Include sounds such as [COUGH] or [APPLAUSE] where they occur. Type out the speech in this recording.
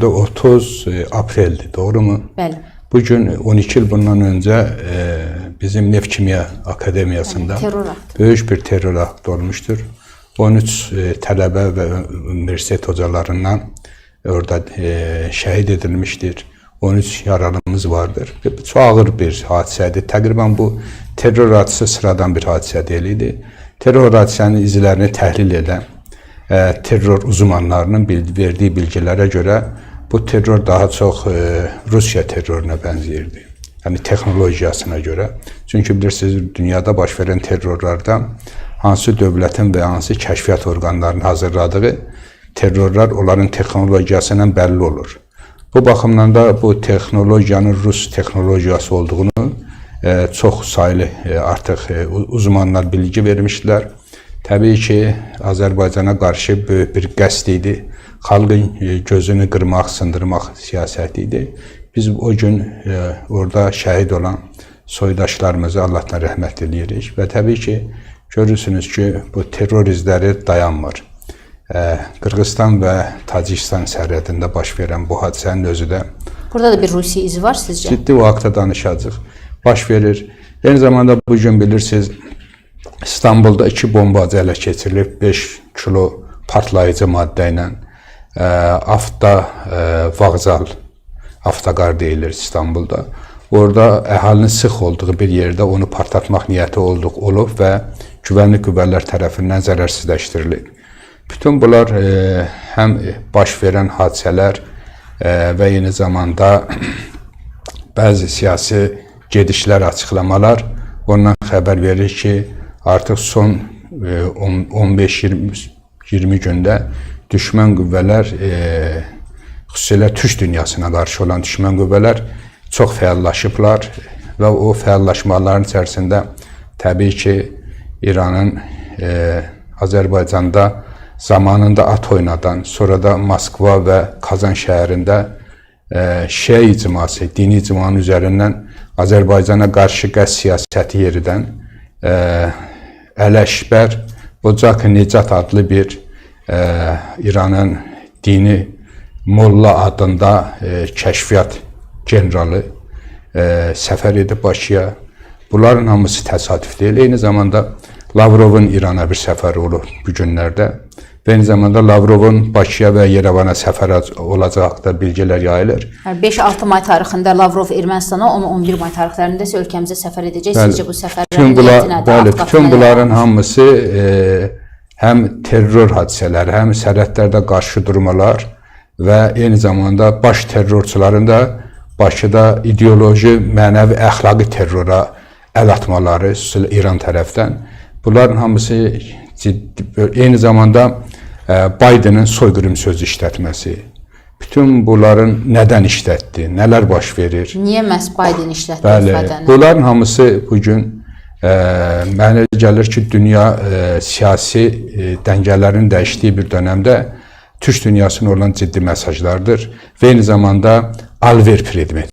dönemde 30 e, Aprel'di, doğru mu? Bəli. Bu gün 12 yıl bundan önce e, bizim Neft Kimya Akademiyasında aktı. büyük bir terör aktı olmuştur. 13 e, talebe ve üniversite hocalarından orada e, şehit edilmiştir. 13 yaralımız vardır. Çok ağır bir hadisədir. Təqribən bu terror hadisəsi sıradan bir hadisə deyildi. Terror hadisənin izlərini təhlil edən e, terror uzmanlarının bil- verdiği bilgilere göre bu terror daha çok e, Rusya terörüne benzeyirdi. Yani teknolojiyasına göre. Çünkü bilirsiniz dünyada baş veren terrorlarda hansı dövlətin və hansı kəşfiyyat orqanlarının hazırladığı terrorlar onların teknolojiyasından belli olur. Bu baxımdan da bu texnologiyanın Rus texnologiyası olduğunu e, çox saylı e, artıq e, uzmanlar bilgi vermişlər. Təbii ki, Azərbaycana qarşı böyük bir qəsd idi. Xalqın e, gözünü qırmaq, sındırmaq siyasəti idi. Biz o gün e, orada şəhid olan soydaşlarımıza Allahdan rəhmət eləyirik və təbii ki, görürsünüz ki, bu terror izləri dayanmır. E, Qırğızstan və Tacikistan sərhədində baş verən bu hadisənin özü də Burada da bir Rusiya izi var sizcə? ciddi o haqda danışacağıq. Baş verir. Eyni zamanda bu gün bilirsiniz İstanbulda iki bombacı ələ keçirilib 5 kilo partlayıcı maddə ilə e, avta e, vağzal avtoqar deyilir İstanbulda. Orada əhalinin sıx olduğu bir yerdə onu partlatmaq niyyəti olduq olub və güvənlik qüvvələr tərəfindən zərərsizləşdirilib. Bütün bunlar e, həm baş verən hadisələr e, və eyni zamanda [CLEARS THROAT] bəzi siyasi gedişlər, açıqlamalar ondan xəbər verir ki, artıq son e, 15-20 gündə düşmən qüvvələr, e, türk dünyasına qarşı olan düşmən qüvvələr çox fəallaşıblar və o fəallaşmaların içərisində təbii ki, İranın e, Azərbaycanda zamanında at oynadan, sonra da Moskva və Kazan şəhərində e, Şia icması, dini icmanın üzərindən Azərbaycana qarşı qəz siyasəti yeridən e, Ələşbər Ocaq Necat adlı bir e, İranın dini Molla adında e, kəşfiyyat generalı e, səfər edib Bakıya. Bunların hamısı təsadüf deyil. Eyni zamanda Lavrovun İrana bir səfəri olur bu günlərdə. Və eyni zamanda Lavrovun Bakıya və Yerevana səfər olacağı haqqında bilgilər yayılır. Yəni 5-6 may tarixində Lavrov Ermənistana, 10-11 may tarixlərində isə ölkəmizə səfər edəcək. Sizcə bu səfərlərin bütün bəli, Avqat bütün bunların hamısı e, həm terror hadisələri, həm sərhədlərdə qarşı durmalar və eyni zamanda baş terrorçuların da Bakıda ideoloji, mənəvi, əxlaqi terrora əl atmaları İran tərəfdən. Bunların hamısı ciddi, eyni zamanda e, Bidenin soyqırım sözü işlətməsi. Bütün bunların nədən işlətdi, nələr baş verir? Niyə məhz Biden işlətdi Bəli, bunların hamısı bugün e, mənə gəlir ki, dünya e, siyasi e, dəngələrin dəyişdiyi bir dövrdə Türk dünyasına olan ciddi mesajlardır ve aynı zamanda alver predmeti.